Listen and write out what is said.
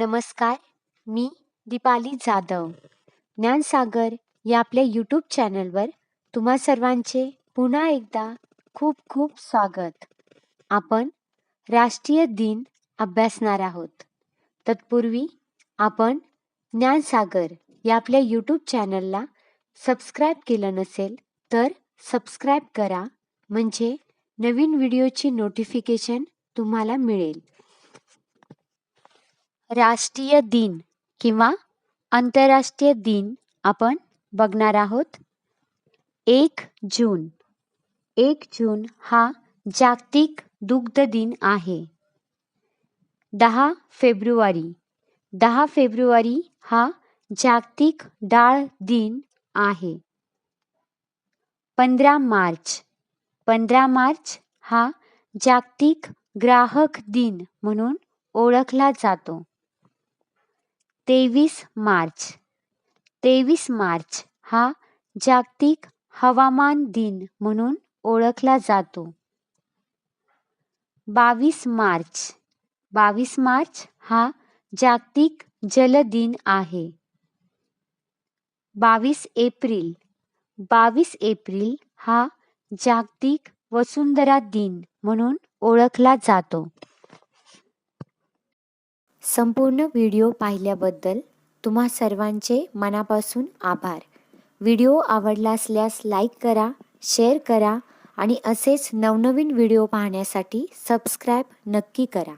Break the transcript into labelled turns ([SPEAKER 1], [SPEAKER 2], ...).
[SPEAKER 1] नमस्कार मी दीपाली जाधव. ज्ञानसागर या आपल्या यूट्यूब चॅनलवर तुम्हा सर्वांचे पुन्हा एकदा खूप खूप स्वागत. आपण राष्ट्रीय दिन अभ्यासणार आहोत. तत्पूर्वी आपण ज्ञानसागर या आपल्या यूट्यूब चॅनलला सबस्क्राईब केलं नसेल तर सबस्क्राईब करा म्हणजे नवीन व्हिडिओची नोटिफिकेशन तुम्हाला मिळेल. राष्ट्रीय दिन किंवा आंतरराष्ट्रीय दिन आपण बघणार आहोत. एक जून. एक जून हा जागतिक दुग्ध दिन आहे. दहा फेब्रुवारी. दहा फेब्रुवारी हा जागतिक डाळ दिन आहे. पंधरा मार्च. पंधरा मार्च हा जागतिक ग्राहक दिन म्हणून ओळखला जातो. तेवीस मार्च. तेवीस मार्च हा जागतिक हवामान दिन म्हणून ओळखला जातो. बावीस मार्च. बावीस मार्च हा जागतिक जल दिन आहे. बावीस एप्रिल. बावीस एप्रिल हा जागतिक वसुंधरा दिन म्हणून ओळखला जातो. संपूर्ण व्हिडिओ पाहिल्याबद्दल तुम्हा सर्वांचे मनापासून आभार. व्हिडिओ आवडला असल्यास लाईक करा शेअर करा आणि असेच नवनवीन व्हिडिओ पाहण्यासाठी सबस्क्राईब नक्की करा.